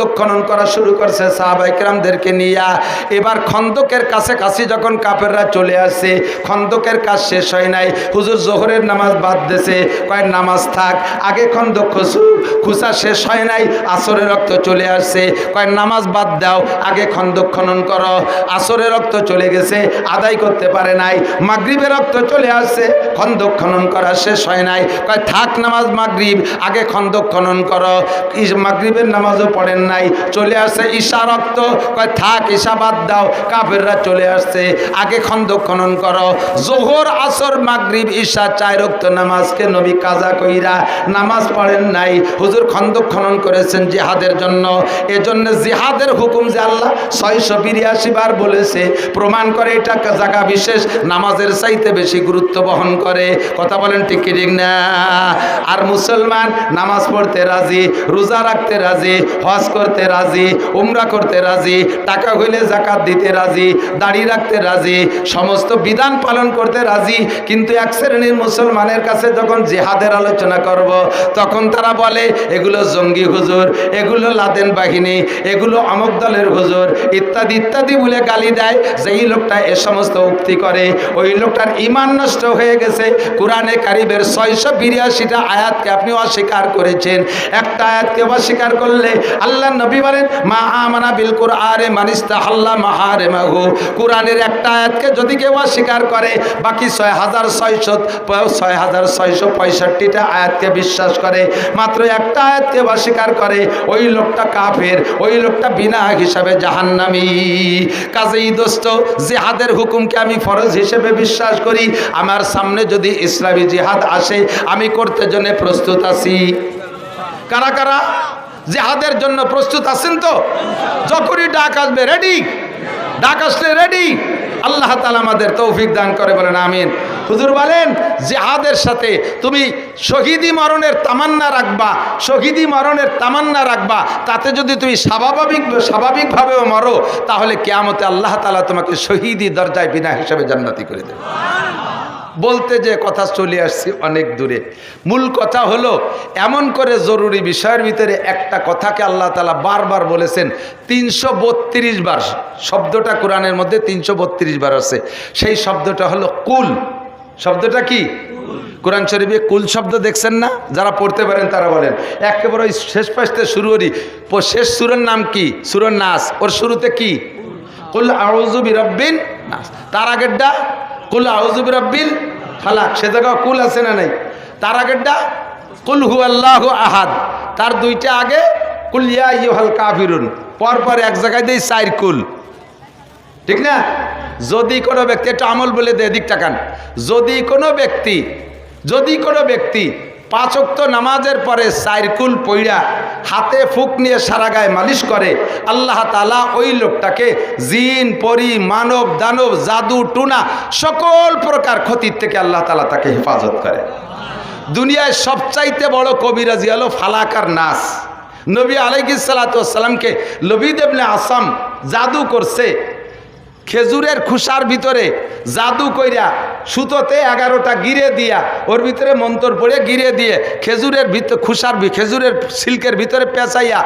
খন্দক খনন করা শুরু করছে সাহাবাইকরামদেরকে নিয়া। এবার খন্দকের কাছে কাছে যখন কাপেররা চলে আসছে খন্দকের কাজ শেষ হয় নাই। হুজুর জোহরের নামাজ বাদ দেছে। কয়েক নামাজ থাক। আগে খন্দক খুসু খুসা শেষ হয় নাই, আসরের রক্ত চলে আসছে। কয়েক নামাজ বাদ দাও, আগে খন্দক খনন করো। আসরের রক্ত চলে গেছে, আদায় করতে পারে নাই। মাগরিবের রক্ত চলে আসছে, খন্দক খনন করা শেষ হয় নাই। কয়, থাক নামাজ মাগরিব, আগে খন্দক খনন করো। মাগরিবের নামাজও পড়েন নাই, চলে আসছে ঈশা রক্ত। কয়, থাক, ঈশা বাদ দাও, কাফেররা চলে আসছে। আগে খন্দক খনন করো। জোহর, আসর, মাগরিব, ঈশা চায় রক্ত নামাজকে নবী কাজা কইরা নামাজ পড়েন নাই। হুজুর খন্দক খনন করেছেন জিহাদের জন্য। এজন্য জিহাদের হুকুম যে আল্লাহ ছয়শো বিরিয়াশি বার বলেছে। প্রমাণ করে এটা জায়গা বিশেষ। নামাজের চাইতে বেশি গুরুত্ব বহন করে। কথা বলেন ঠিক ঠিক না? আর মুসলমান নামাজ পড়তে রাজি, রোজা রাখতে রাজি, হজ করতে রাজি, উমরা করতে রাজি, টাকা হইলে জাকাত দিতে রাজি, দাড়ি রাখতে রাজি, সমস্ত বিধান পালন করতে রাজি। কিন্তু এক শ্রেণির মুসলমানের কাছে যখন জেহাদের আলোচনা করব, তখন তারা বলে, এগুলো জঙ্গি হুজুর, এগুলো লাদেন বাহিনী, এগুলো অমক দলের হুজুর, ইত্যাদি ইত্যাদি বলে গালি দেয়। যেই লোকটা এ সমস্ত উক্তি করে, ওই লোকটার ইমান নষ্ট হয়ে গেছে। কোরআনে কারিবের ছয়শো বিরিয়াশিটা আয়াতকে আপনি অস্বীকার করেছেন। একটা আয়াতকে অস্বীকার করলে আল্লাহ নবী বলেন, মা আমানা বিল কোরআনে মানিস্তা আল্লাহ মাহারে মাহু কোরআনের একটা আয়াতকে যদি কেউ অস্বীকার করে, বাকি ছয় হাজার ছয়শো ছয় হাজার ছয়শো পঁয়ষট্টিটা আয়াতকে বিশ্বাস করে। মাত্র একটা আয়াতকে অস্বীকার করে, ওই লোকটা কাফের, ওই লোকটা বিনা হিসাবে জাহান্নামি। কাজেই দোস্ত, জেহাদের হুকুমকে আমি ফরজ হিসেবে বিশ্বাস করি। আমার সামনে যদি ইসলামী জিহাদ আসে, আমি করতে জন্য প্রস্তুত আছি। কারা কারা? জেহাদের জন্য প্রস্তুত আছেন তো? যখনই ডাক আসবে রেডি ডাক আসলে রেডি আল্লাহ তালা আমাদের তৌফিক দান করে বলেন, আমিন। হুজুর বলেন, জেহাদের সাথে তুমি শহীদি মরণের তামান্না রাখবা, শহীদি মরণের তামান্না রাখবা, তাতে যদি তুমি স্বাভাবিক, স্বাভাবিকভাবেও মরো, তাহলে কেয়ামতে আল্লাহ তালা তোমাকে শহীদি দরজায় বিনা হিসাবে জান্নাতি করে দেবে। বলতে যে কথা চলে আসছি অনেক দূরে। মূল কথা হলো, এমন করে জরুরি বিষয়ের ভিতরে একটা কথাকে আল্লাহ তালা বারবার বলেছেন, তিনশো বত্রিশ বার। শব্দটা কোরআনের মধ্যে তিনশো বত্রিশ বার আছে। সেই শব্দটা হলো কুল। শব্দটা কি? কোরআন শরীফে কুল শব্দ দেখছেন না? যারা পড়তে পারেন তারা বলেন। একেবারে ওই শেষ পাশতে শুরু করি। শেষ সুরের নাম কি? সুরের নাস। ওর শুরুতে কি? কুল আউজু বিরব্বিন নাস। তার আগেরটা? কুল আউজুবির রব্বিল ফালাক। সে জায়গা কুল আছে না নাই? তার আগেরটা, কুল হু আল্লাহ আহাদ। তার দুইটা আগে, কুল ইয়া ইউহাল কাফিরুন। পরপর এক জায়গায় দেই চার কুল। ঠিক না? যদি কোনো ব্যক্তি, একটা আমল বলে দেয় দিক টাকান যদি কোনো ব্যক্তি, যদি কোনো ব্যক্তি পাঁচক্ত নামাজের পরে সাইরকুল পইড়া, হাতে ফুক নিয়ে সারা গায়ে মালিশ করে। আল্লাহ তালা ওই লোকটাকে জিন, পরি, মানব, দানব, জাদু, টুনা সকল প্রকার ক্ষতির থেকে আল্লাহ তালা তাকে হেফাজত করে। দুনিয়ায় সবচাইতে বড় কবিরাজি হলো ফালাকার নাস। নবী আলাইসালাতামকে লবি দেবনে আসাম জাদু করছে খেজুরের খুসার ভিতরে জাদু কইরা সুতোতে এগারোটা গিরে দিয়া, ওর ভিতরে মন্তর পড়ে গিরে দিয়ে খেজুরের ভিতর খুসার খেজুরের সিল্কের ভিতরে পেঁচাইয়া,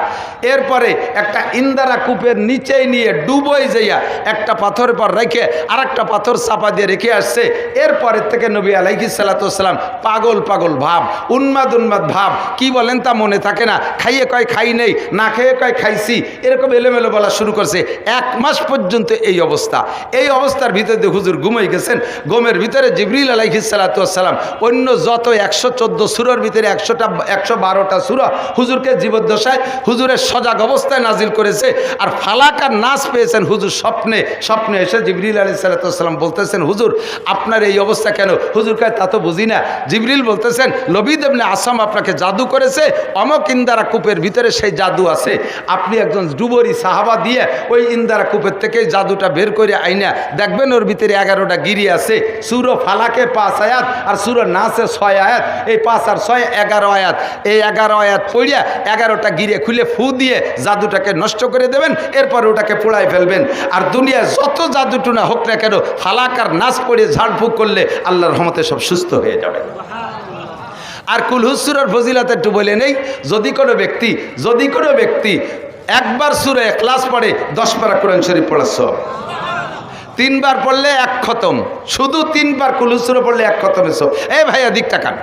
এরপরে একটা ইন্দারা কূপের নিচেই নিয়ে ডুবোই যাইয়া একটা পাথরের পর রেখে আর একটা পাথর চাপা দিয়ে রেখে আসছে। এরপরের থেকে নবী আলাইহি সালাতাম পাগল পাগল ভাব, উন্মাদ উন্মাদ ভাব, কি বলেন তা মনে থাকে না। খাইয়ে কয় খাই নেই, না খেয়ে কয় খাইছি, এরকম এলোমেলো বলা শুরু করছে। এক মাস পর্যন্ত এই অবস্থা। এই অবস্থার ভিতরে দিয়ে হুজুর ঘুমাই গেছেন। গোমের ভিতরে জিবরিল আলাইহিসালাতাম অন্য যত একশো চোদ্দ সুরোর ভিতরে একশোটা, একশো বারোটা সুরা হুজুরকে জীবদ্দশায় হুজুরের সজাগ অবস্থায় নাজিল করেছে। আর ফালাকার নাচ পেয়েছেন হুজুর স্বপ্নে। স্বপ্নে এসে জিবরিল আলি সাল্লাতাম বলতেছেন, হুজুর, আপনার এই অবস্থা কেন? হুজুর কায়, তা তো বুঝি না। জিবরিল বলতেছেন, লবিদ এমনি আসাম আপনাকে জাদু করেছে, অমক ইন্দারা কূপের ভিতরে সেই জাদু আছে। আপনি একজন ডুবরি সাহাবা দিয়ে ওই ইন্দারা কূপের থেকে জাদুটা বের করে আইনা। দেখবেন ওর ভিতরে এগারোটা গিরি আছে। সুরো ফালাকে পাঁচ আয়াত আর সুরো নাচে ছয় আয়াত। এই পাঁচ আর ছয় এগারো আয়াত। এই এগারো আয়াত পড়িয়া এগারোটা গিরে খুলে ফু দিয়ে জাদুটাকে নষ্ট করে দেবেন, এরপর ওটাকে পোড়ায় ফেলবেন। আর দুনিয়ায় যত জাদুটুনা হোক না কেন ফালাকার নাচ পড়ে ঝাড়ফুঁক করলে আল্লাহর রহমতে সব সুস্থ হয়ে যাবে। আর কুলহুসুরের ফজিলাতে একটু বলে নেই, যদি কোনো ব্যক্তি, যদি কোনো ব্যক্তি একবার সুরে ক্লাস পড়ে, দশ পারা কোরআন শরীফ সব। তিনবার পড়লে এক খতম। শুধু তিনবার কুলুসুরে পড়লে এক খতম এসো এ ভাইয়া দিকটা টাকান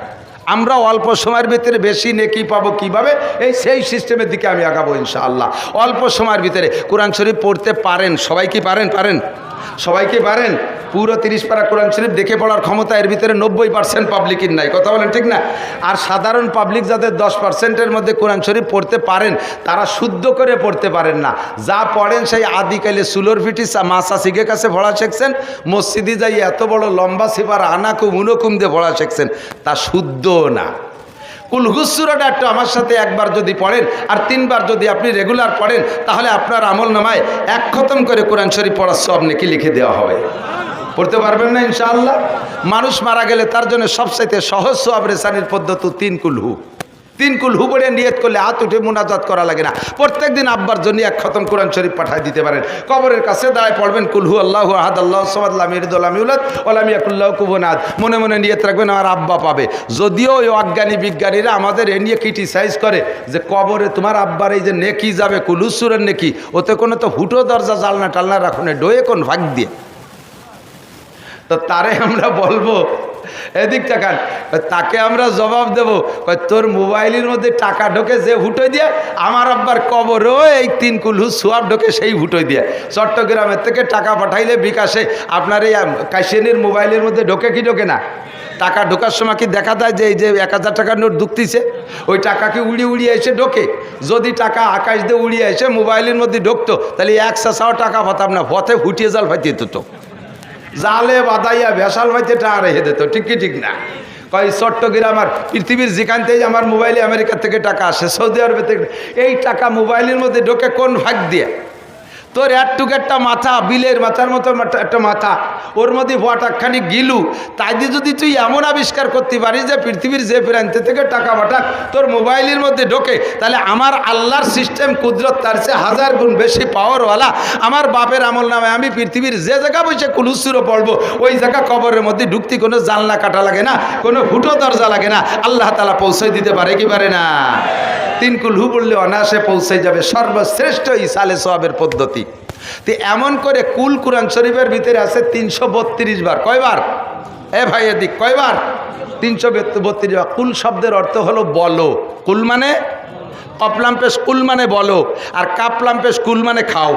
আমরা অল্প সময়ের ভিতরে বেশি নেকি পাবো কীভাবে? এই সেই সিস্টেমের দিকে আমি আগাবো ইনশাআল্লাহ। অল্প সময়ের ভিতরে কোরআন শরীফ পড়তে পারেন। সবাই কি পারেন? পারেন। সবাই কি পারেন? পুরো তিরিশ পারা কোরআন শরীফ দেখে পড়ার ক্ষমতা এর ভিতরে নব্বই পার্সেন্ট পাবলিকের নাই। কথা বলেন ঠিক না? আর সাধারণ পাবলিক যাদের দশ পার্সেন্টের মধ্যে কোরআন শরীফ পড়তে পারেন, তারা শুদ্ধ করে পড়তে পারেন না। যা পড়েন সেই আদিকালে সুলোর ফিটি মাসা শিখে কাছে পড়া শিখছেন, মসজিদে যাই এত বড় লম্বা সিপার আনাকুম উনকুম দিয়ে পড়া শিখছেন, তা শুদ্ধ না। কুলহুসুরাটা একটু আমার সাথে একবার যদি পড়েন আর তিনবার যদি আপনি রেগুলার পড়েন, তাহলে আপনার আমল নামায় এক খতম করে কোরআন শরীফ পড়ার সব নাকি লিখে দেওয়া হবে। পড়তে পারবেন না ইনশাআল্লাহ? মানুষ মারা গেলে তার জন্য সবচাইতে সহজ সব রেসানির পদ্ধতি তিন কুলহু তিন কুলহু পড়ে নিয়ত করলে হাত উঠে মোনাজাত করা লাগে না। প্রত্যেক দিন আব্বার জন্য এক খতম কোরআন শরীফ পাঠায় দিতে পারেন। কবরের কাছে দাঁড়ায় পড়বেন কুলহু আল্লাহ আহাদ, আল্লাহ সমাদুল্লামিউল্লাহ ওলামিয়াকুল্লাহ কুবনাদ মনে মনে নিয়ত রাখবেন, আমার আব্বা পাবে। যদিও ওই অজ্ঞানী বিজ্ঞানীরা আমাদের এ নিয়ে ক্রিটিসাইজ করে যে, কবরে তোমার আব্বার এই যে নেকি যাবে, কুলুসুরের নেকি, ওতে কোনো তো হুটো দরজা, জালনা টালনা রাখুনে ডোয়ে কোন ভাগ দিয়ে? তো তারে আমরা বলব এদিক টাকান তাকে আমরা জবাব দেব তোর মোবাইলের মধ্যে টাকা ঢোকে যে হুটোই দিয়ে, আমার আব্বার কবরও এই তিন কুলহু সোয়াব ঢোকে সেই হুটোই দিয়ে। চট্টগ্রামের থেকে টাকা পাঠাইলে বিকাশে আপনার এই কাশিয়ানির মোবাইলের মধ্যে ঢোকে কি ঢোকে না? টাকা ঢোকার সময় কি দেখা যায় যে এই যে এক হাজার টাকার নোট ঢুকতিছে ওই টাকাকে উড়িয়ে উড়িয়ে এসে ঢোকে? যদি টাকা আকাশ দিয়ে উড়িয়ে এসে মোবাইলের মধ্যে ঢুকতো, তাহলে একশো ছাও টাকা পাতাম না, পথে ফুটিয়ে জাল ফাইতে তো জালে বাদাইয়া ভেসাল ভাইতে টাকা রেখে দিত। ঠিক কি, ঠিক না? কয়, চট্টগ্রাম আর পৃথিবীর যেখানতেই আমার মোবাইলে আমেরিকা থেকে টাকা আসে, সৌদি আরবে থেকে। এই টাকা মোবাইলের মধ্যে ঢোকে কোন ভাগ দিয়ে? তোর একটুক একটা মাথা, বিলের মাথার মতো একটা মাথা। ওর মধ্যে ভটাকখানি গিলু। তাই দিয়ে যদি তুই এমন আবিষ্কার করতে পারিস যে পৃথিবীর যে প্রান্ত থেকে টাকা পাঠাক, তোর মোবাইলের মধ্যে ঢোকে, তাহলে আমার আল্লাহর সিস্টেম কুদরত তার চেয়ে হাজার গুণ বেশি পাওয়ারওয়ালা আমার বাপের আমল নামে আমি পৃথিবীর যে জায়গা বসে কুলুসুরো পড়ব, ওই জায়গা কবরের মধ্যে ঢুকতে কোনো জানলা কাটা লাগে না, কোনো ফুটো দরজা লাগে না। আল্লাহ তালা পৌঁছে দিতে পারে কি পারে না। তিন কুলহু বললে অনায়াসে পৌঁছে যাবে। সর্বশ্রেষ্ঠ ইসালে সবের পদ্ধতি। তো এমন করে কুল কুরআন শরীফের ভিতরে আছে তিনশো বত্রিশ বার। কয়বার? এ ভাই এদিক, কয়বার? তিনশো বত্রিশ বার। কুল শব্দের অর্থ হলো বলো। কুল মানে? কপলাম্পেশ কুল মানে বলো। আর কাপলাম্পেশ কুল মানে খাও।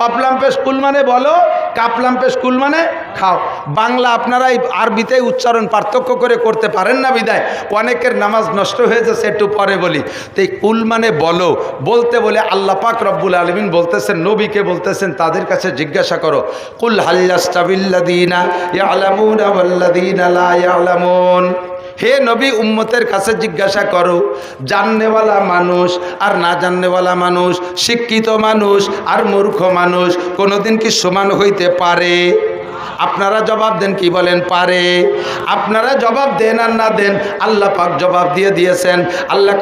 কপলাম্পে স্কুল মানে বলো কাপলাম্পে স্কুল মানে খাও। বাংলা আপনারা এই আরবিতে উচ্চারণ পার্থক্য করে করতে পারেন না বিদায়। অনেকের নামাজ নষ্ট হয়েছে একটু পরে বলি। তো এই কুল মানে বলো, বলতে বলে আল্লাহ পাক রব্বুল আলমিন বলতেছেন, নবীকে বলতেছেন, তাদের কাছে জিজ্ঞাসা করো, কুল হাল্লাস্তাবিল্লাদিনা ইয়ালামুন ওয়াল্লাদিনা লা ইয়ালামুন। হে নবী উম্মতের কাছে জিজ্ঞাসা করো, জাননেওয়ালা মানুষ আর না জাননেওয়ালা মানুষ, শিক্ষিত মানুষ আর মূর্খ মানুষ কোনোদিন কি সমান হইতে পারে? আপনারা জবাব দেন, কি বলেন? পারে। আপনারা জবাব দেন আর না দেন, আল্লাহ পাক জবাব দিয়ে দিয়েছেন। আল্লাহ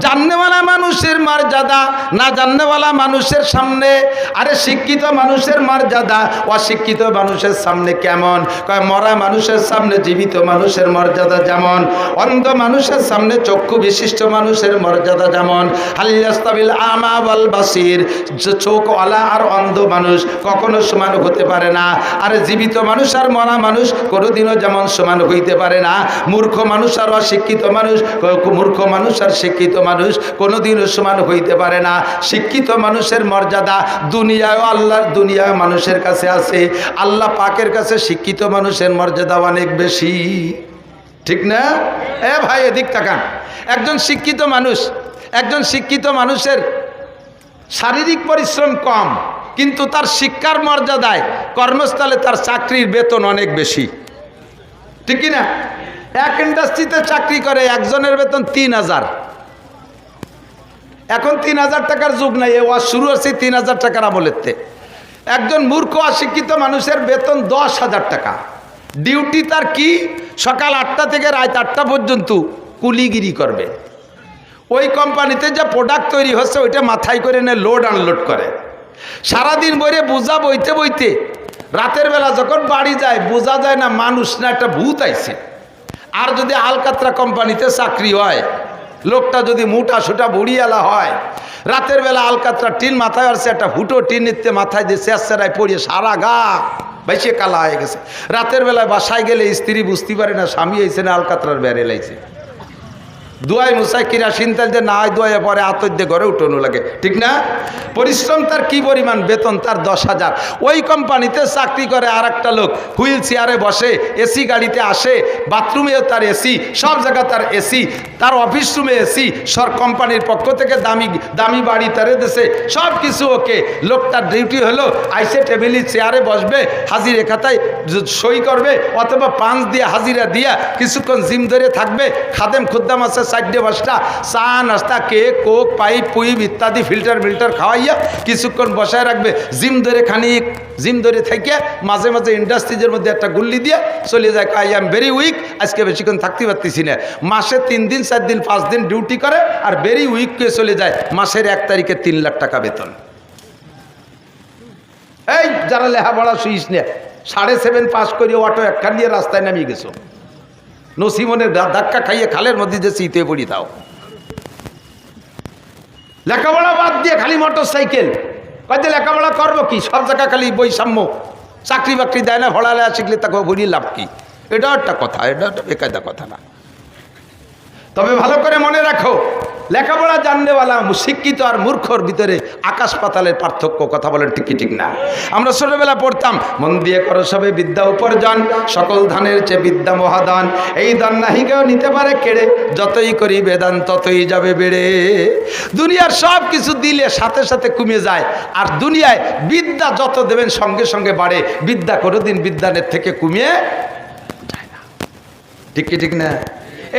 জাননেওয়ালা মানুষের মর্যাদা, না জাননেওয়ালা মানুষের সামনে? আরে শিক্ষিত মানুষের মর্যাদা, অশিক্ষিত মানুষের সামনে কেমন? কয়, মরা মানুষের সামনে জীবিত মানুষের মর্যাদা যেমন, অন্ধ মানুষের সামনে চক্ষু বিশিষ্ট মানুষের মর্যাদা যেমন। হাল্লাস্তাবিল আমা ওয়াল বাসির। আর অন্ধ মানুষ কখনো সমান হতে পারে না। আর জীবিত মানুষ আর মরা মানুষ কোনোদিনও যেমন সমান হইতে পারে না। মূর্খ মানুষ আর অশিক্ষিত মানুষ, মূর্খ মানুষ আর শিক্ষিত মানুষ কোনোদিনও সমান হইতে পারে না। শিক্ষিত মানুষের মর্যাদা দুনিয়ায় আল্লাহর দুনিয়ায় মানুষের কাছে আছে। আল্লাহ পাকের কাছে শিক্ষিত মানুষের মর্যাদা অনেক বেশি। ঠিক না? এ ভাই, এদিক তাকান। একজন শিক্ষিত মানুষ একজন শিক্ষিত মানুষের শারীরিক পরিশ্রম কম, কিন্তু তার শিক্ষার মর্যাদায় কর্মস্থলে তার চাকরির বেতন অনেক বেশি। ঠিক না এক ইন্ডাস্ট্রিতে চাকরি করে একজনের বেতন তিন হাজার। এখন তিন হাজার টাকার যুগ নাই, এ শুরু হচ্ছে তিন হাজার টাকার আমলেতে একজন মূর্খ অশিক্ষিত মানুষের বেতন দশ হাজার টাকা। ডিউটি তার কি? সকাল আটটা থেকে রাত আটটা পর্যন্ত কুলিগিরি করবে। ওই কোম্পানিতে যে প্রোডাক্ট তৈরি হচ্ছে, ওইটা মাথায় করে নিয়ে লোড আনলোড করে। সারাদিন বইরে বোঝা বইতে বইতে, রাতের বেলা যখন বাড়ি যায় বোঝা যায় না মানুষ না, একটা ভূত আইছে। আর যদি আলকাতরা কোম্পানিতে চাকরি হয়, লোকটা যদি মুটা সুটা বুড়িয়ালা হয়, রাতের বেলা আলকাতরা টিন মাথায় আসছে একটা ফুটো টিন নিতে মাথায় দিয়ে শেষেরায় পড়িয়ে সারা গা বেশি কালা হয়ে গেছে। রাতের বেলায় বাসায় গেলে স্ত্রী বুঝতে পারে না, স্বামী এসে না, আলকাতরার বেড়ে লাইছে দুয়াই মুসাই কিরা সিনতাল যে না দুয়াইয়ে পরে আতর দিয়ে ঘরে উঠোনো লাগে। ঠিক না? পরিশ্রম তার কি পরিমাণ? বেতন তার দশ হাজার। ওই কোম্পানিতে চাকরি করে আর একটা লোক। হুইল চেয়ারে বসে এসি গাড়িতে আসে, বাথরুমেও তার এসি সব জায়গা তার এসি তার অফিস রুমে এসি সর কোম্পানির পক্ষ থেকে দামি দামি বাড়ি তারে দেশে সব কিছু ওকে। লোকটার ডিউটি হলো আইসে টেবিলি চেয়ারে বসবে, হাজিরে খাতায় সই করবে, অথবা পাঁচ দিয়ে হাজিরা দিয়া কিছুক্ষণ জিম ধরে থাকবে, খাদেম খুদ্দাম আছে চারটে পাঁচটা চা, নাস্তা, কেক, কোক, পাইপ, পুইপ ইত্যাদি, ফিল্টার ফিল্টার খাওয়াইয়া কিছুক্ষণ বসায় রাখবে। জিম ধরে খানিক, জিম ধরে থেকে মাঝে মাঝে ইন্ডাস্ট্রিজের মধ্যে একটা গুল্লি দিয়ে চলে যায় আই এম ভেরি উইক, আজকে বেশিক্ষণ থাকতে পারতেছি না। মাসে তিন দিন, চার দিন, পাঁচ দিন ডিউটি করে আর ভেরি উইক কে চলে যায়। মাসের এক তারিখে তিন লাখ টাকা বেতন। এই, যারা লেখাপড়া শুইস নে, সাড়ে সেভেন পাস করে অটো একখান দিয়ে রাস্তায় নামিয়ে গেছো। নসিমনের ধাক্কা খাইয়ে খালের মধ্যে যে শীতে পড়ি দাও। লেখাপড়া বাদ দিয়ে খালি মোটর সাইকেল কয়েকদিন লেখাপড়া করব কি? সব জায়গা খালি বৈষম্য। চাকরি বাকরি দেয় না ভড়ালে শিখলে তাকে ভরি লাভ কি? এটা একটা কথা, এটা একটা বেকায়দা কথা না। তবে ভালো করে মনে রাখো, লেখাপড়া জানলেওয়ালা, শিক্ষিত আর মূর্খর ভিতরে আকাশ পাতালের পার্থক্য কথা বলেন ঠিক কি ঠিক না। আমরা ছোটবেলা পড়তাম, মন দিয়ে করো সবে বিদ্যা উপার্জন, সকল ধানের চেয়ে বিদ্যা মহাদান। এই দান নাহি কেউ নিতে পারে কেড়ে, যতই করি বেদান ততই যাবে বেড়ে। দুনিয়ার সব কিছু দিলে সাথে সাথে কমে যায়, আর দুনিয়ায় বিদ্যা যত দেবেন সঙ্গে সঙ্গে বাড়ে, বিদ্যা কোনোদিন বিদ্যানের থেকে কমিয়ে ঠিক কি ঠিক না?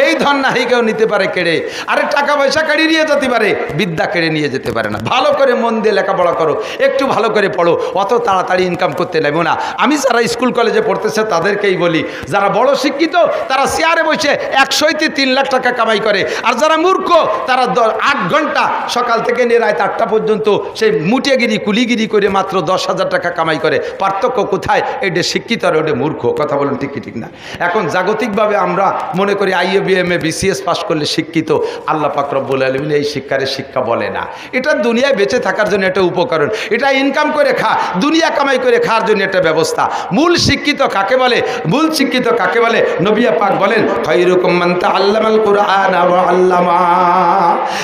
এই ধন নাহি কেউ নিতে পারে কেড়ে। আরে টাকা পয়সা কেড়ে নিয়ে যেতে পারে, বিদ্যা কেড়ে নিয়ে যেতে পারে না। ভালো করে মন দিয়ে লেখাপড়া করো, একটু ভালো করে পড়ো, অত তাড়াতাড়ি ইনকাম করতে নেব না। আমি যারা স্কুল কলেজে পড়তেছে তাদেরকেই বলি, যারা বড় শিক্ষিত, তারা চেয়ারে বসে একশোইতে তিন লাখ টাকা কামাই করে। আর যারা মূর্খ, তারা আট ঘণ্টা সকাল থেকে নিয়ে রাত আটটা পর্যন্ত সেই মুটিয়াগিরি কুলিগিরি করে মাত্র দশ হাজার টাকা কামাই করে। পার্থক্য কোথায়? এটা শিক্ষিত আর ওটা মূর্খ, কথা বলেন ঠিক ঠিক না। এখন জাগতিকভাবে আমরা মনে করি আইএবিএম এ বিসিএস পাস করলে শিক্ষিত, আল্লাহ পাক রব্বুল আলমিন এই শিক্ষারে শিক্ষা বলে না। এটা দুনিয়ায় বেঁচে থাকার জন্য এটা উপকরণ। এটা ইনকাম করে খা, দুনিয়া কামাই করে খাওয়ার জন্য একটা ব্যবস্থা। মূল শিক্ষিত কাকে বলে? মূল শিক্ষিত কাকে বলে? নবিয়া পাক বলেন খৈরকম আল্লামাল কোরআন আল্লামা।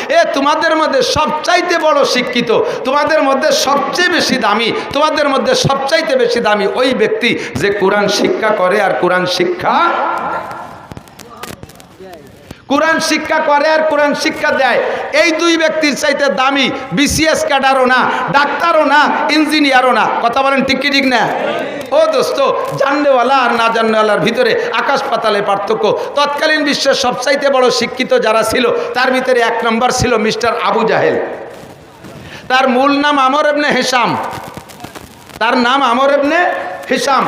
এ, তোমাদের মধ্যে সবচাইতে বড় শিক্ষিত, তোমাদের মধ্যে সবচেয়ে বেশি দামি, তোমাদের মধ্যে সবচাইতে বেশি দামি ওই ব্যক্তি যে কোরআন শিক্ষা করে আর কোরআন শিক্ষা কোরআন শিক্ষা করে আর কোরআন শিক্ষা দেয়। এই দুই ব্যক্তির চাইতে দামি বিসিএস ক্যাডারও না, ডাক্তারও না, ইঞ্জিনিয়ারও না। কথা বলেন ঠিক ঠিক না? ও দোস্ত, জানলেওয়ালা আর না জানলেওয়ালার ভিতরে আকাশ পাতালে পার্থক্য। তৎকালীন বিশ্বের সবচাইতে বড় শিক্ষিত যারা ছিল, তার ভিতরে এক নম্বর ছিল মিস্টার আবু জাহেল। তার মূল নাম আমর এবনে হেসাম তার নাম আমর এবনে হিসাম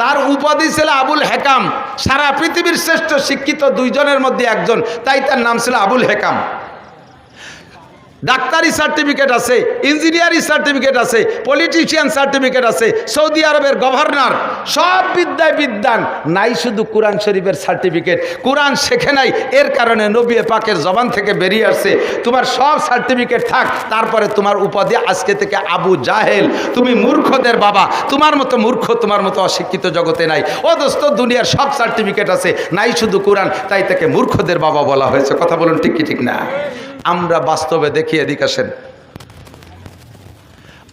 তার উপাধি ছিল আবুল হেকাম। সারা পৃথিবীর শ্রেষ্ঠ শিক্ষিত দুইজনের মধ্যে একজন, তাই তার নাম ছিল আবুল হেকাম। ডাক্তারি সার্টিফিকেট আছে, ইঞ্জিনিয়ারিং সার্টিফিকেট আছে পলিটিশিয়ান সার্টিফিকেট আছে, সৌদি আরবের গভর্নর, সব বিদ্যায় বিদ্যান। নাই শুধু কোরআন শরীফের সার্টিফিকেট, কোরআন শেখে নাই, এর কারণে নবী পাকের জবান থেকে বেরিয়ে আসছে। তোমার সব সার্টিফিকেট থাক, তারপরে তোমার উপাধি আজকে থেকে আবু জাহেল। তুমি মূর্খদের বাবা, তোমার মতো মূর্খ, তোমার মতো অশিক্ষিত জগতে নাই। ও দোস্ত, দুনিয়ার সব সার্টিফিকেট আছে, নাই শুধু কোরআন, তাই তাকে মূর্খদের বাবা বলা হয়েছে। কথা বলুন ঠিক কি ঠিক না? আমরা বাস্তবে দেখি এদিক আসেন।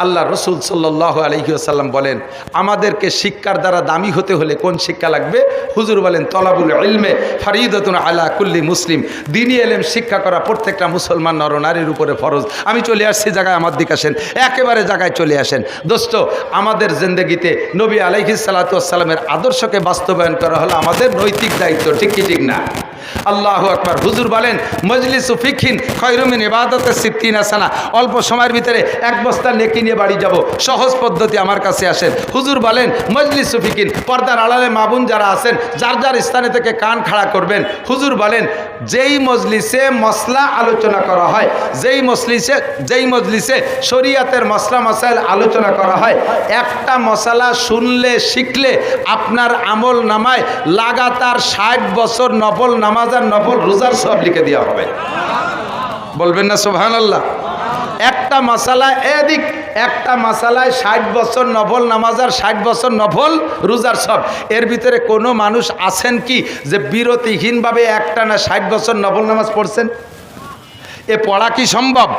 আল্লাহ রসুল সাল্লাহ আলহিউসাল্লাম বলেন, আমাদেরকে শিক্ষার দ্বারা দামি হতে হলে কোন শিক্ষা লাগবে? হুজুর বলেন, তলাবুল ইলমে ফারিদতুন আলা কুল্লি মুসলিম। দিনী এলেম শিক্ষা করা প্রত্যেকটা মুসলমান নর নারীর উপরে ফরজ। আমি চলে আসছি জায়গায়, আমার দিকে আসেন। একেবারে জায়গায় চলে আসেন। দোস্ত, আমাদের জিন্দগিতে নবী আলাইহি সাল্লাতামের আদর্শকে বাস্তবায়ন করা হলো আমাদের নৈতিক দায়িত্ব। ঠিক কি, ঠিক না? আল্লাহ আকবার। হুজুর বলেন, মজলিস ফিখিন খৈরুমিন ইবাদতে সিদ্দিন আসানা অল্প সময়ের ভিতরে এক বস্তা নেকি নিয়ে বাড়ি যাব। সহজ পদ্ধতি আমার কাছে আসেন। হুজুর বলেন, মজলিস ফিকিন পর্দার আড়ালে মাবুন যারা আছেন, যার যার স্থানে থেকে কান খাড়া করবেন। হুজুর বলেন, যেই মজলিসে মশলা আলোচনা করা হয়, যেই মজলিসে যেই মজলিসে শরিয়াতের মশলা মশাইল আলোচনা করা হয়, একটা মশলা শুনলে, শিখলে আপনার আমল নামায় লাগাতার ষাট বছর নফল নামাজ আর নফল রোজার সব লিখে দেওয়া হবে। বলবেন না সোহান আল্লাহ একটা মশালা এদিক, একটা মশালায় ষাট বছর নফল নামাজ আর ষাট বছর নফল রোজার সব। এর ভিতরে কোনো মানুষ আছেন কি যে বিরতিহীনভাবে একটা না ষাট বছর নফল নামাজ পড়ছেন? এ পড়া কি সম্ভব?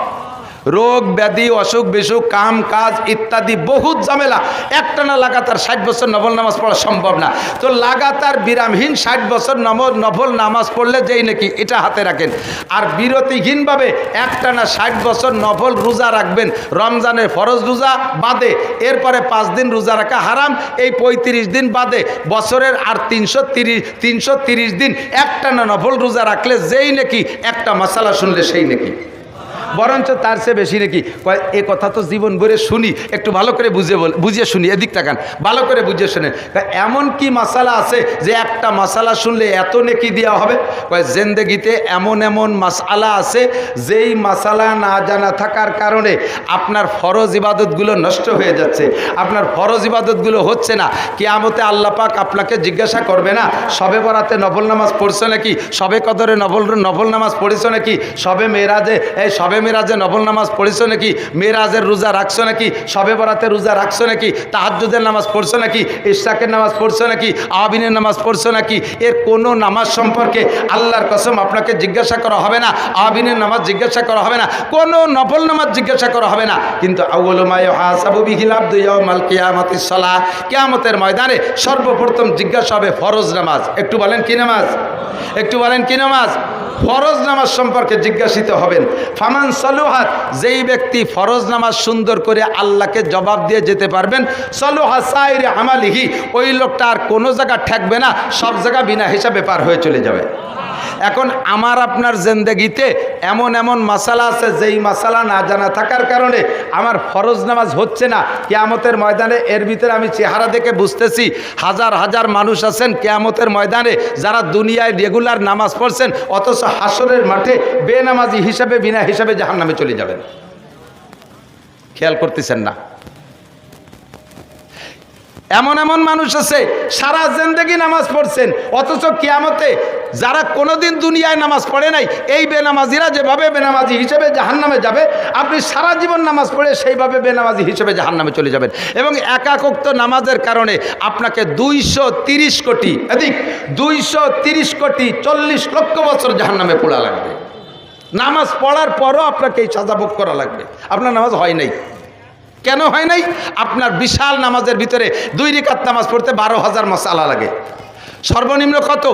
রোগ ব্যাধি, অসুখ, বিসুখ, কাম, কাজ ইত্যাদি বহুত ঝামেলা। একটা না লাগাতার ষাট বছর নফল নামাজ পড়া সম্ভব না। তো লাগাতার বিরামহীন ষাট বছর নফল নামাজ পড়লে যেই নাকি এটা হাতে রাখেন। আর বিরতিহীনভাবে একটা না ষাট বছর নফল রোজা রাখবেন। রমজানের ফরজ রোজা বাদে এরপরে পাঁচ দিন রোজা রাখা হারাম। এই পঁয়ত্রিশ দিন বাদে বছরের আর তিনশো তিরিশ তিনশো তিরিশ দিন একটা না নফল রোজা রাখলে যেই নাকি একটা মশালা শুনলে সেই নাকি। বরঞ্চ তার চেয়ে বেশি নাকি? এ কথা তো জীবন ভরে শুনি, একটু ভালো করে বুঝে বল, বুঝিয়ে শুনি, এদিক তাকান, ভালো করে বুঝিয়ে শুনে এমন কি মশালা আছে যে একটা মশালা শুনলে এত নেকি দেওয়া হবে? কয়, জেন্দেগিতে এমন এমন মশালা আছে, যেই মশালা না জানা থাকার কারণে আপনার ফরজ ইবাদতগুলো নষ্ট হয়ে যাচ্ছে। আপনার ফরজ ইবাদতগুলো হচ্ছে না। কেয়ামতে আল্লাহ পাক আপনাকে জিজ্ঞাসা করবে না, সবে বরাতে নবল নামাজ পড়ছো নাকি? সবে কদরে নবল নবল নামাজ পড়েছো নাকি? সবে মেয়েরাজে, এই সবে মেরাজে নফল নামাজ পড়েছো নাকি? মেয়েরাজের রোজা রাখছো নাকি? সবে বরাতে রোজা রাখছো নাকি? তাহাজ্জুদের নামাজ পড়ছো নাকি? ইশাকের নামাজ পড়ছো নাকি? আবিনের নামাজ পড়ছো নাকি? এর কোনো নামাজ সম্পর্কে আল্লাহর কসম আপনাকে জিজ্ঞাসা করা হবে না আবিনের নামাজ জিজ্ঞাসা করা হবে না, কোনো নফল নামাজ জিজ্ঞাসা করা হবে না। কিন্তু কিয়ামতের ময়দানে সর্বপ্রথম জিজ্ঞাসা হবে ফরজ নামাজ। একটু বলেন কি নামাজ? একটু বলেন কি নামাজ? ফরজ নামাজ সম্পর্কে জিজ্ঞাসিত হবেন। ফামান সলুহাত, যেই ব্যক্তি ফরজ নামাজ সুন্দর করে আল্লাহকে জবাব দিয়ে যেতে পারবেন, সলুহা সাইরে আমালিহি, ওই লোকটা আর কোনো জায়গা ঠেকবে না, সব জায়গা বিনা হিসাবে পার হয়ে চলে যাবে। এখন আমার আপনার জেন্দেগিতে এমন এমন মশালা আছে, যেই মশালা না জানা থাকার কারণে আমার ফরজ নামাজ হচ্ছে না। কেয়ামতের ময়দানে এর ভিতরে আমি চেহারা দেখে বুঝতেছি, হাজার হাজার মানুষ আছেন কেয়ামতের ময়দানে যারা দুনিয়ায় রেগুলার নামাজ পড়ছেন, অথচ হাসরের মাঠে বেনামাজি হিসাবে, বিনা হিসাবে জাহান নামে চলে যাবেন। খেয়াল করতেছেন না। এমন এমন মানুষ আছে, সারা জেন্দেগি নামাজ পড়ছেন, অথচ কিয়ামতে যারা কোনোদিন দুনিয়ায় নামাজ পড়ে নাই, এই বেনামাজিরা যেভাবে বেনামাজি হিসেবে জাহান্নামে যাবে, আপনি সারা জীবন নামাজ পড়ে সেইভাবে বেনামাজি হিসেবে জাহান্নামে চলে যাবেন। এবং একাকোক্ত নামাজের কারণে আপনাকে দুইশো তিরিশ কোটি, এদিক, দুইশো তিরিশ কোটি চল্লিশ লক্ষ বছর জাহান্নামে পড়া লাগবে। নামাজ পড়ার পরও আপনাকে এই সাজা ভোগ করা লাগবে। আপনার নামাজ হয় নাই। কেন হয় নাই? আপনার বিশাল নামাজের ভিতরে দুই রিকাত নামাজ পড়তে বারো হাজার মশালা লাগে। সর্বনিম্ন কত?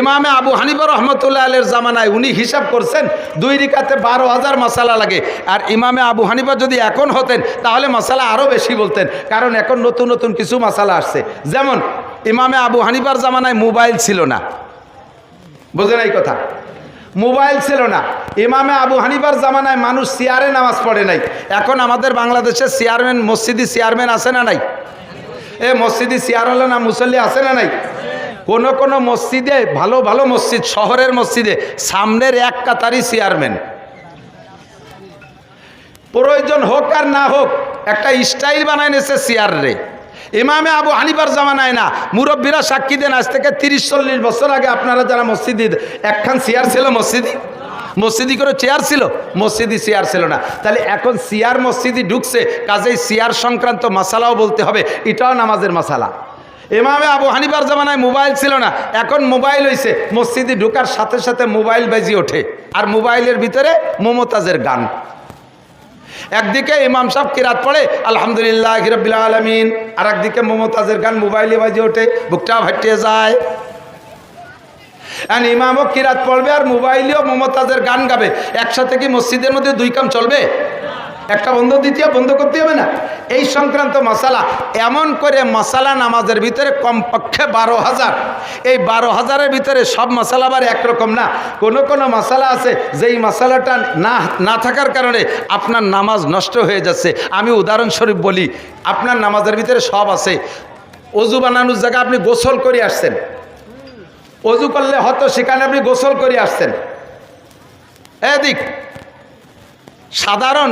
ইমামে আবু হানিবা রহমতুল্লাহ আলের জামানায় উনি হিসাব করছেন, দুই রিকাতে বারো হাজার মশালা লাগে। আর ইমামে আবু হানিবা যদি এখন হতেন, তাহলে মশালা আরও বেশি বলতেন, কারণ এখন নতুন নতুন কিছু মশালা আসছে। যেমন, ইমামে আবু হানিবার জামানায় মোবাইল ছিল না। বোঝেন এই কথা? মোবাইল ছিল না। ইমামে আবু হানিবার জামানায় মানুষ চেয়ারে নামাজ পড়ে নাই। এখন আমাদের বাংলাদেশে চেয়ারম্যান, মসজিদি চেয়ারম্যান আছে না নাই? এ মসজিদি চেয়ার হলো না, মুসল্লি আছে না নাই? কোন কোন মসজিদে, ভালো ভালো মসজিদ, শহরের মসজিদে সামনের এক কাতারই চেয়ারম্যান। প্রয়োজন হোক আর না হোক, একটা স্টাইল বানায় নিয়েছে চেয়ার রে। ইমামে আবু হানিবার জামানায় না, মুরব্বীরা সাক্ষী দেন, আজ থেকে তিরিশ চল্লিশ বছর আগে আপনারা যারা মসজিদ, একখান চেয়ার ছিল মসজিদি মসজিদি করে চেয়ার ছিল? মসজিদি চেয়ার ছিল না। তাহলে এখন চেয়ার মসজিদি ঢুকছে, কাজেই চেয়ার সংক্রান্ত মশালাও বলতে হবে। এটাও নামাজের মশালা। এমামে আবু হানিবার জামানায় মোবাইল ছিল না, এখন মোবাইল হয়েছে মসজিদে ঢুকার সাথে সাথে মোবাইল বাজি ওঠে, আর মোবাইলের ভিতরে মমতাজের গান। একদিকে ইমাম সাহেব কিরাত পড়ে, আলহামদুলিল্লাহ হিরবিল আলমিন আর একদিকে মমতাজের গান মোবাইলে বাজে ওঠে বুকটা ভাটিয়ে যায়। আর ইমামও কিরাত পড়বে আর মোবাইলেও মমতাজের গান গাবে। একসাথে কি মসজিদের মধ্যে দুই কাম চলবে? একটা বন্ধ দ্বিতীয় বন্ধ করতে হবে না? এই সংক্রান্ত মশালা, এমন করে মশালা নামাজের ভিতরে কমপক্ষে বারো হাজার। এই বারো হাজারের ভিতরে সব মশালা আবার একরকম না। কোনো কোনো মশালা আছে, যেই মশালাটা না না থাকার কারণে আপনার নামাজ নষ্ট হয়ে যাচ্ছে। আমি উদাহরণস্বরূপ বলি, আপনার নামাজের ভিতরে সব আছে। অজু বানানোর জায়গায় আপনি গোসল করে আসছেন। অজু করলে হয়তো সেখানে আপনি গোসল করে আসছেন। এদিক, সাধারণ,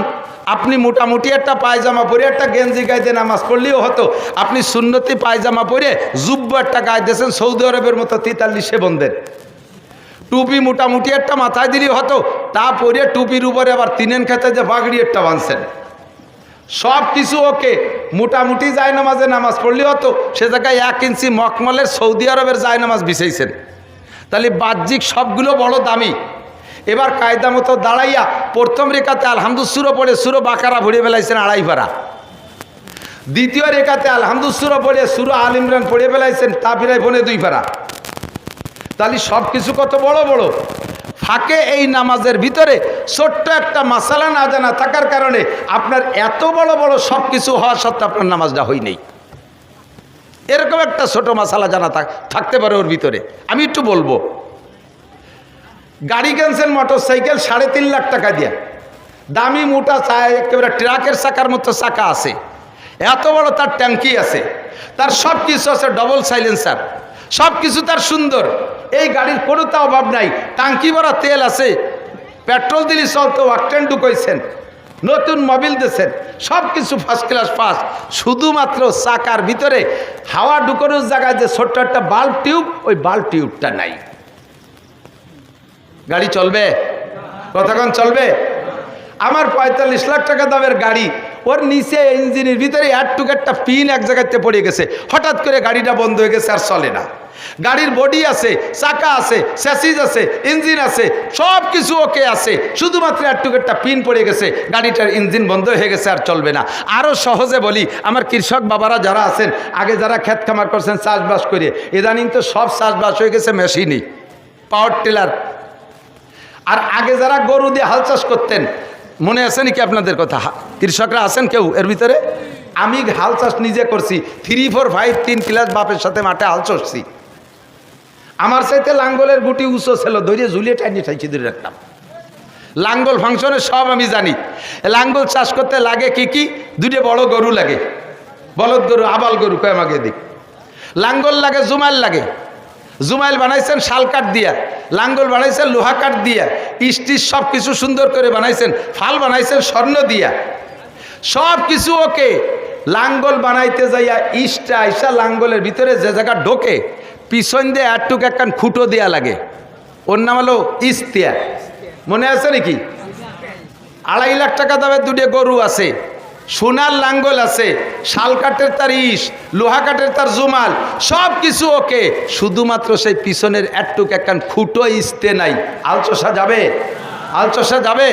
আপনি মোটামুটি একটা পায়জামা পরে একটা গেঞ্জি গাইতে নামাজ পড়লেও হতো। আপনি সুন্নতি পায়জামা পরে জুব্ব একটা গায়ে দিয়েছেন সৌদি আরবের মতো তেতাল্লিশে বন্ধের টুপি মোটামুটি একটা মাথায় দিলেই হতো, তা পরে টুপির উপরে আবার তিনেন খেতে যে বাগড়ি একটা বাঁধছেন। সব কিছু ওকে। মোটামুটি যায় নামাজে নামাজ পড়লে হতো। সে জায়গায় এক ইঞ্চি মকমলের সৌদি আরবের যায় নামাজ বিছাইছেন। তাহলে বাহ্যিক সবগুলো বড় দামি। এবার কায়দা মতো দাঁড়াইয়া প্রথম রেখাতে আলহামদু সুরো পড়ে সুরো বাকারা ভরে ফেলাইছেন আড়াই ভাড়া দ্বিতীয় রেখাতে আলহামদু সুরো পড়ে সুরো আল ইমরান পড়ে ফেলাইছেন তা ফিরাই বনে দুই ভাড়া তাহলে সব কিছু কত বড় বড়? ফাঁকে এই নামাজের ভিতরে ছোট্ট একটা মাসালা না জানা থাকার কারণে আপনার এত বড় বড় সব কিছু হওয়া সত্ত্বেও আপনার নামাজটা হয় নেই। এরকম একটা ছোট মাসালা জানা থাক থাকতে পারে ওর ভিতরে। আমি একটু বলব। গাড়ি কিনছেন মোটর সাইকেল সাড়ে তিন লাখ টাকা দিয়া। দামি মোটা চায় একেবারে ট্রাকের চাকার মতো চাকা আছে। এত বড় তার ট্যাঙ্কি আছে। তার সব কিছু আছে ডবল সাইলেন্সার সব কিছু তার সুন্দর। এই গাড়ির কোনো তা অভাব নাই। টাঙ্কি ভরা তেল আছে। পেট্রোল দিলি চলতো ওয়াকটেন ঢুকাইছেন। নতুন মোবিল দিয়েছেন সব কিছু ফার্স্ট ক্লাস ফার্স্ট শুধুমাত্র চাকার ভিতরে হাওয়া ঢুকানোর জায়গায় যে ছোট্ট একটা বাল্ব টিউব, ওই বাল্ব টিউবটা নাই। গাড়ি চলবে? কতক্ষণ চলবে? আমার পঁয়তাল্লিশ লাখ টাকা দামের গাড়ি ওর নিচে ইঞ্জিনের ভিতরে টুক একটা পিন এক জায়গাতে পড়ে গেছে। হঠাৎ করে গাড়িটা বন্ধ হয়ে গেছে আর চলে না। গাড়ির বডি আছে, চাকা আছে স্যাসিজ আছে ইঞ্জিন আছে সব কিছু ওকে আছে। শুধুমাত্র একটুক একটা পিন পড়ে গেছে, গাড়িটার ইঞ্জিন বন্ধ হয়ে গেছে আর চলবে না। আরও সহজে বলি, আমার কৃষক বাবারা যারা আছেন, আগে যারা ক্ষেত খামার করছেন, চাষবাস করে, ইদানিং তো সব চাষবাস হয়ে গেছে মেশিনই পাওয়ার টিলার আর আগে যারা গরু দিয়ে হাল চাষ করতেন মনে আছে নাকি আপনাদের কথা? কৃষকরা আছেন কেউ এর ভিতরে? আমি হাল চাষ নিজে করছি। থ্রি ফোর ফাইভ তিন ক্লাস বাপের সাথে মাঠে হাল চড়ছি। আমার সাথে লাঙ্গলের গুটি উঁচু ছিল, ধরিয়ে ঝুলিয়ে টাইনি ঠাইছি ধরে রাখতাম লাঙ্গল ফাংশনে সব আমি জানি। লাঙ্গল চাষ করতে লাগে কি কি? দুটো বড় গরু লাগে। বলদ গরু, আবাল গরু, কয় আমাকে দিক লাঙ্গল লাগে জুমাইল লাগে। জুমাইল বানাইছেন শাল কাঠ দিয়া, লাঙ্গল বানাইছেন লোহা কাঠ দিয়া স্টিচ সব কিছু সুন্দর করে বানাইছেন, ফাল বানাইছেন স্বর্ণ দিয়া। সব কিছু ওকে, লাঙ্গল বানাইতে যাইয়া ইস্টা আইসা লাঙ্গলের ভিতরে যে জায়গা ঢোকে, পিছন দিয়ে একটুক একখান খুঁটো দেয়া লাগে। ওর নাম হলো ইস্তিয়া। মনে আছে নাকি? আড়াই লাখ টাকা দামের দুটো গরু আছে। সোনার লাঙ্গল আছে, শাল কাঠের তার ইস, লোহা কাঠের তার জুমাল সব কিছু ওকে। শুধুমাত্র সেই পিছনের একটুক একখান খুঁটো ইস্তে নাই। আলচসা যাবে? আলচসা যাবে?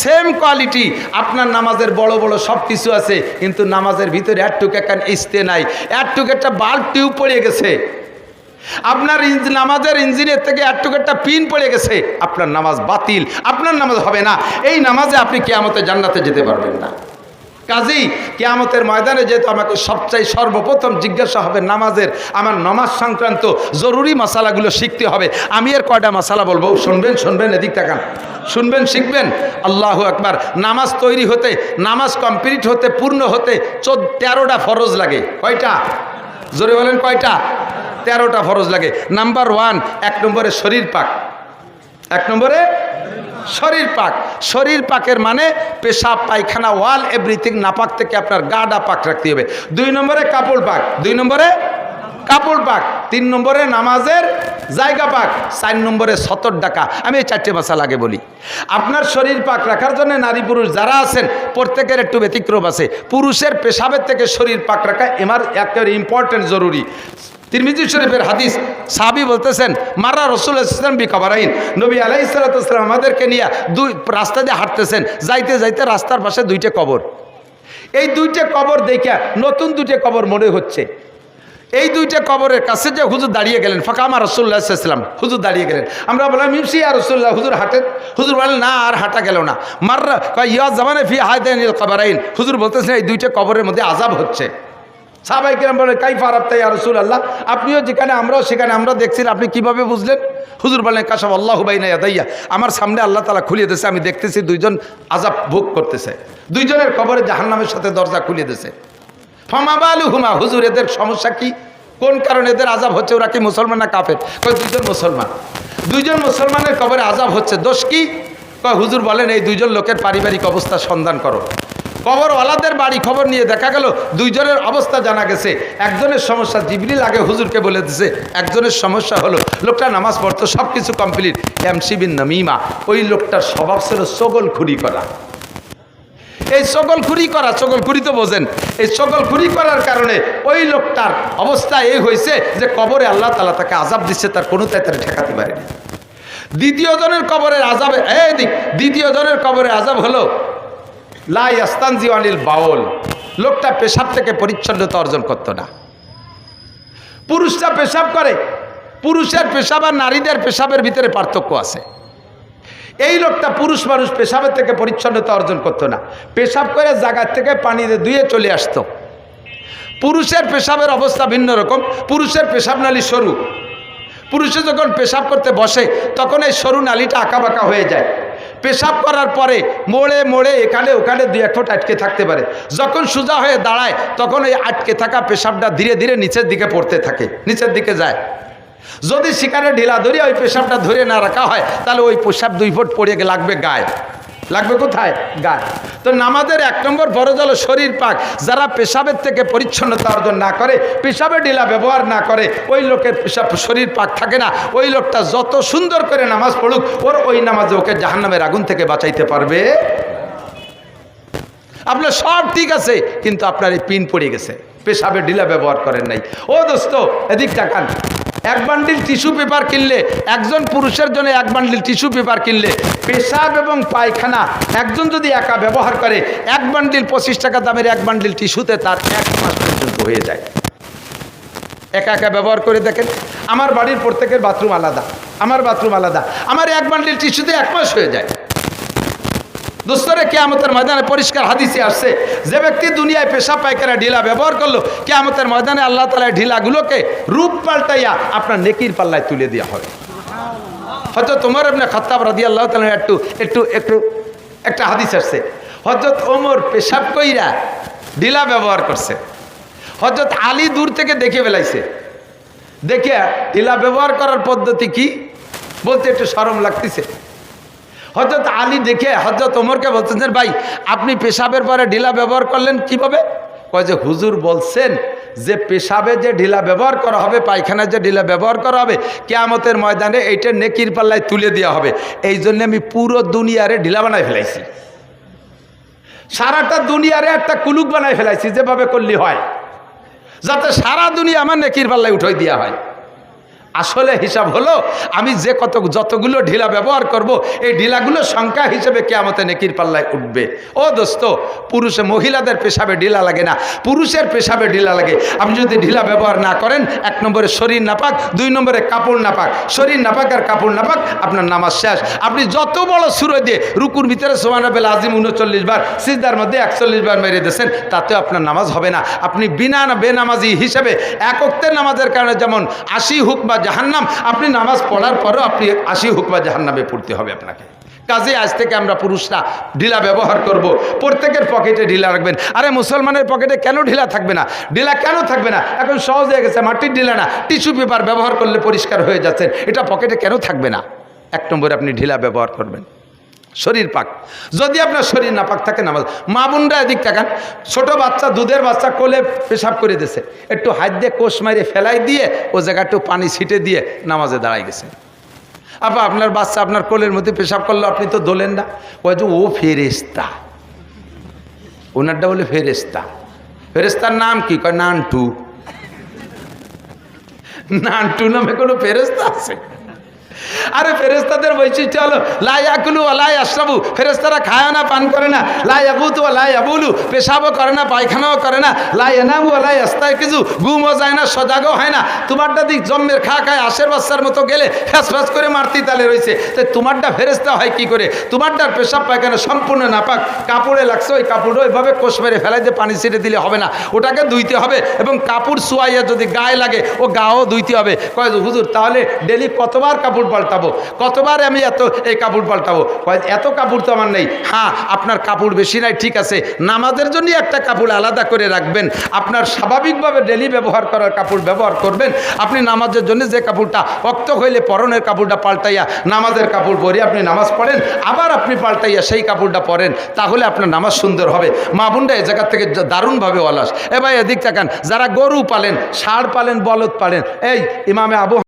সেম কোয়ালিটি আপনার নামাজের বড় বড় সব কিছু আছে, কিন্তু নামাজের ভিতরে একটুক একখান ইস্তে নাই। একটুক একটা বাল্ব টিউব পড়ে গেছে। আপনার নামাজের ইঞ্জিনের থেকে একটুকু একটা পিন পড়ে গেছে। আপনার নামাজ বাতিল, আপনার নামাজ হবে না। এই নামাজে আপনি কেয়ামতে জান্নাতে যেতে পারবেন না। কাজেই কেয়ামতের ময়দানে যেহেতু আমাকে সবচাই সর্বপ্রথম জিজ্ঞাসা হবে নামাজের, আমার নামাজ সংক্রান্ত জরুরি মশালাগুলো শিখতে হবে। আমি এর কয়টা মশালা বলব? শুনবেন শুনবেন, এদিক তাকান। শুনবেন, শিখবেন? আল্লাহ একবার নামাজ তৈরি হতে, নামাজ কমপ্লিট হতে, পূর্ণ হতে চোদ্দ, তেরোটা ফরজ লাগে। কয়টা? জোরে বলেন কয়টা? তেরোটা ফরজ লাগে। নাম্বার ওয়ান, এক নম্বরে শরীর পাক। এক নম্বরে শরীর পাক। শরীর পাকের মানে পেশাব, পায়খানা, ওয়াল এভরিথিং নাপাক থেকে আপনার গাডা পাক রাখতে হবে। দুই নম্বরে কাপড় পাক। দুই নম্বরে কাপড় পাক। তিন নম্বরে নামাজের জায়গা পাক। চার নম্বরে সতর ডাকা। আমি এই চারটে মশাল লাগে বলি। আপনার শরীর পাক রাখার জন্য নারী পুরুষ যারা আছেন, প্রত্যেকের একটু ব্যতিক্রম আছে। পুরুষের পেশাবের থেকে শরীর পাক রাখা এমার একেবারে ইম্পর্টেন্ট জরুরি। তিরমিজি শরীফের হাদিস সাহাবি বলতেছেন, মারা রসুল ইসলাম বি কবারাইন নবী আলাই সালাতাম আমাদেরকে নিয়ে দুই রাস্তা দিয়ে হাঁটতেছেন। যাইতে যাইতে রাস্তার পাশে দুইটা কবর। এই দুইটা কবর দেখে নতুন দুইটা কবর মনে হচ্ছে। এই দুইটা কবরের কাছে যে হুজুর দাঁড়িয়ে গেলেন, ফাঁকা আমার রসুল্লাহ ইসলাম হুজুর দাঁড়িয়ে গেলেন। আমরা বললাম, ইমসি আর রসুল্লাহ হুজুর হাঁটেন? হুজুর বলেন না, আর হাঁটা গেল না। মাররা ইয়া জামানে ফি হায়দাইন কবরাইন। হুজুর বলতেছেন, এই দুইটা কবরের মধ্যে আজাব হচ্ছে। সাহাবাই কিরাম বলে কাই ফারাব তাই আর রসুল আল্লাহ আপনিও যেখানে, আমরাও সেখানে, আমরা দেখছি, আপনি কীভাবে বুঝলেন? হুজুর বলেন কাসাব আল্লাহ বাই না আমার সামনে আল্লাহ তালা খুলিয়ে দিয়েছে, আমি দেখতেছি দুইজন আজাব ভোগ করতেছে। দুইজনের কবরে জাহান্নামের সাথে দরজা খুলিয়ে দিয়েছে। ফমাবালু হুমা হুজুর, এদের সমস্যা কি? কোন কারণে এদের আজাব হচ্ছে? ওরা কি মুসলমান না কাফের? কয়, দুইজন মুসলমান। দুইজন মুসলমানের কবরে আজাব হচ্ছে, দোষ কি? কয়, হুজুর বলেন, এই দুইজন লোকের পারিবারিক অবস্থা সন্ধান করো। কবরওয়ালাদের বাড়ি খবর নিয়ে দেখা গেল, দুইজনের অবস্থা জানা গেছে। একজনের সমস্যা জিবরিল আগে হুজুরকে বলে দিছে, একজনের সমস্যা হলো, লোকটা নামাজ পড়তো সব কিছু কমপ্লিট এমসিবিন নামিমা, ওই লোকটার স্বভাব ছিল সগল খুরি করা। এই সকল খুরি করা সকল খুরি তো বোঝেন। এই সকল খুরি করার কারণে ওই লোকটার অবস্থা এই হয়েছে যে কবরে আল্লাহ তালা তাকে আজাব দিচ্ছে, তার কোনো তাই তারা ঠেকাতে পারেনি। দ্বিতীয় জনের কবরের আজাবে এই দিক দ্বিতীয় জনের কবরের আজাব হলো লাই আস্তানজি আনিল বাউল। লোকটা পেশাব থেকে পরিচ্ছন্নতা অর্জন করতো না। পুরুষরা পেশাব করে, পুরুষের পেশাব আর নারীদের পেশাবের ভিতরে পার্থক্য আছে। এই লোকটা পুরুষ মানুষ পেশাবের থেকে পরিচ্ছন্নতা অর্জন করতো না। পেশাব করে জায়গার থেকে পানিতে ধুয়ে চলে আসতো। পুরুষের পেশাবের অবস্থা ভিন্ন রকম। পুরুষের পেশাব নালী সরু। পুরুষে যখন পেশাব করতে বসে, তখন এই সরু নালীটা আঁকা বাঁকা হয়ে যায়। পেশাব করার পরে মোড়ে মোড়ে এখানে ওখানে দুই এক ফুট আটকে থাকতে পারে। যখন সোজা হয়ে দাঁড়ায়, তখন ওই আটকে থাকা পেশাবটা ধীরে ধীরে নিচের দিকে পড়তে থাকে, নিচের দিকে যায়। যদি শিকারে ঢিলা ধরি ওই পেশাবটা ধরে না রাখা হয়, তাহলে ওই পেশাব দুই ফুট পড়ে লাগবে গায়ে। লাগবে কোথায়? গায়ে। তো নামাজের এক নম্বর বড় হলো শরীর পাক। যারা পেশাবের থেকে পরিচ্ছন্নতা অর্জন না করে, পেশাবে ঢিলা ব্যবহার না করে, ওই লোকের পেশাব শরীর পাক থাকে না। ওই লোকটা যত সুন্দর করে নামাজ পড়ুক, ওর ওই নামাজে ওকে জাহান্নামের আগুন থেকে বাঁচাইতে পারবে। আপনার সব ঠিক আছে, কিন্তু আপনার এই পিন পড়ে গেছে। পেশাবে ঢিলা ব্যবহার করেন নাই। ও দোস্ত এদিক তাকান এক বান্ডিল টিস্যু পেপার কিনলে, একজন পুরুষের জন্য এক বান্ডিল টিস্যু পেপার কিনলে, পেশাব এবং পায়খানা, একজন যদি একা ব্যবহার করে, এক বান্ডিল পঁচিশ টাকা দামের এক বান্ডিল টিস্যুতে তার এক মাস পর্যন্ত হয়ে যায়। একা একা ব্যবহার করে দেখেন, আমার বাড়ির প্রত্যেকের বাথরুম আলাদা, আমার বাথরুম আলাদা, আমার এক বান্ডিল টিস্যুতে এক মাস হয়ে যায়। দোস্তরে, কেয়ামতের ময়দানে পরিষ্কার হাদিসে আসছে, যে ব্যক্তি দুনিয়ায় পেশা পায়খানা, ঢিলা ব্যবহার করল, কেয়ামতের ময়দানে আল্লাহ তালা ঢিলাগুলোকে রূপ পাল্টাইয়া আপনার নেকির পাল্লায় তুলে দেওয়া হবে হয়তো তোমার আপনি খত্তাব রাদি আল্লাহ তালা একটু একটু একটু, একটা হাদিস আসছে। হজরত ওমর পেশাব কইরা ঢিলা ব্যবহার করছে। হজরত আলী দূর থেকে দেখে ফেলাইছে। দেখে ঢিলা ব্যবহার করার পদ্ধতি কি? বলতে একটু সরম লাগতেছে। হজরত আলী দেখে হজরত ওমরকে বলতেছেন ভাই, আপনি পেশাবের পরে ঢিলা ব্যবহার করলেন কীভাবে? কয় যে, হুজুর বলছেন যে পেশাবে যে ঢিলা ব্যবহার করা হবে, পায়খানায় যে ঢিলা ব্যবহার করা হবে, কেয়ামতের ময়দানে এইটা নেকির পাল্লায় তুলে দেওয়া হবে। এই জন্য আমি পুরো দুনিয়ারে ঢিলা বানায় ফেলাইছি। সারাটা দুনিয়ারে একটা কুলুক বানাই ফেলাইছি, যেভাবে করলি হয়। যাতে সারা দুনিয়া আমার নেকির পাল্লায় উঠাই দেওয়া হয়। আসলে হিসাব হলো, আমি যে কত, যতগুলো ঢিলা ব্যবহার করব, এই ঢিলাগুলো সংখ্যা হিসেবে কেয়ামতে নেকির পাল্লায় উঠবে। ও দোস্ত, পুরুষে মহিলাদের পেশাবে ঢিলা লাগে না। পুরুষের পেশাবে ঢিলা লাগে। আপনি যদি ঢিলা ব্যবহার না করেন, এক নম্বরে শরীর নাপাক, দুই নম্বরে কাপড় নাপাক। শরীর নাপাক আর কাপড় নাপাক, আপনার নামাজ শেষ। আপনি যত বড় সুরে দিয়ে রুকুর ভিতরে সোমান রবেল আজিম উনচল্লিশ বার, সিজদার মধ্যে একচল্লিশ বার মেরে দিয়েছেন, তাতে আপনার নামাজ হবে না। আপনি বিনা বেনামাজি হিসেবে একক্তের নামাজের কারণে যেমন আশি হুক বা জাহান্নাম। আপনি নামাজ পড়ার পরেও আপনি আশি হুকমা জাহান্নামে পড়তে হবে আপনাকে। কাজে আজ থেকে আমরা পুরুষরা ঢিলা ব্যবহার করব। প্রত্যেকের পকেটে ঢিলা রাখবেন। আরে মুসলমানের পকেটে কেন ঢিলা থাকবে না? ঢিলা কেন থাকবে না? এখন সহজ হয়ে গেছে, মাটির ঢিলা না। টিস্যু পেপার ব্যবহার করলে পরিষ্কার হয়ে যাচ্ছেন এটা পকেটে কেন থাকবে না? এক নম্বরে আপনি ঢিলা ব্যবহার করবেন। শরীর পাক। যদি আপনার শরীর না পাক থাকে নামাজ। মা বোনরা এদিক তাকান। ছোট বাচ্চা, দুধের বাচ্চা কোলে পেশাব করে দিয়েছে একটু হাত দিয়ে কোষ মারিয়ে ফেলাই দিয়ে, ও জায়গা একটু পানি ছিটে দিয়ে নামাজে দাঁড়াই গেছে। আপা, আপনার বাচ্চা আপনার কোলের মধ্যে পেশাব করল, আপনি তো দোলেন না। ওই যে ও ফেরেস্তা ওনারটা বলে ফেরেস্তা ফেরেস্তার নাম কি? কয়, নানটু। নানটু নামে কোনো ফেরেস্তা আছে? আরে ফেরেস্তাদের বৈশিষ্ট্য হলো লাই আকুলু লাই আশরাবু ফেরেস্তারা খায় না, পান করে না। লাই আবুতু লাই আবুলু পেশাবও করে না, পায়খানাও করে না। লাই এনাবু লাই আস্তায় কিছু ঘুমও যায় না, সজাগও হয় না। তোমারটা দিক জন্মের খা খায় আশের বাচ্চার মতো গেলে ফ্যাস ফ্যাস করে মারতি তালে রয়েছে। তাই তোমারটা ফেরেস্তা হয় কি করে? তোমারটার পেশাব পায়খানা সম্পূর্ণ নাপাক। কাপড়ে লাগছে, ওই কাপড় ওইভাবে কোষ মেরে ফেলাই দিয়ে পানি ছিটে দিলে হবে না। ওটাকে ধুইতে হবে এবং কাপড় শুয়াইয়া যদি গায়ে লাগে, ও গাও ধুইতে হবে। কয় হুজুর, তাহলে ডেলি কতবার কাপড় পাল্টাবো। কতবার আমি এত এই কাপড় পাল্টাবো? এত কাপড় তো আমার নেই। হ্যাঁ আপনার কাপড় বেশি নাই, ঠিক আছে। নামাজের জন্যই একটা কাপড় আলাদা করে রাখবেন। আপনার স্বাভাবিকভাবে ডেলি ব্যবহার করার কাপড় ব্যবহার করবেন। আপনি নামাজের জন্য যে কাপড়টা অক্ত হইলে পরনের কাপড়টা পাল্টাইয়া নামাজের কাপড় পরে আপনি নামাজ পড়েন, আবার আপনি পাল্টাইয়া সেই কাপড়টা পরেন, তাহলে আপনার নামাজ সুন্দর হবে। মা বোনটা এ জায়গার থেকে দারুণভাবে অলাস এবার এদিক তাকান, যারা গরু পালেন, ষাঁড় পালেন, বলদ পালেন, এই ইমামে আবু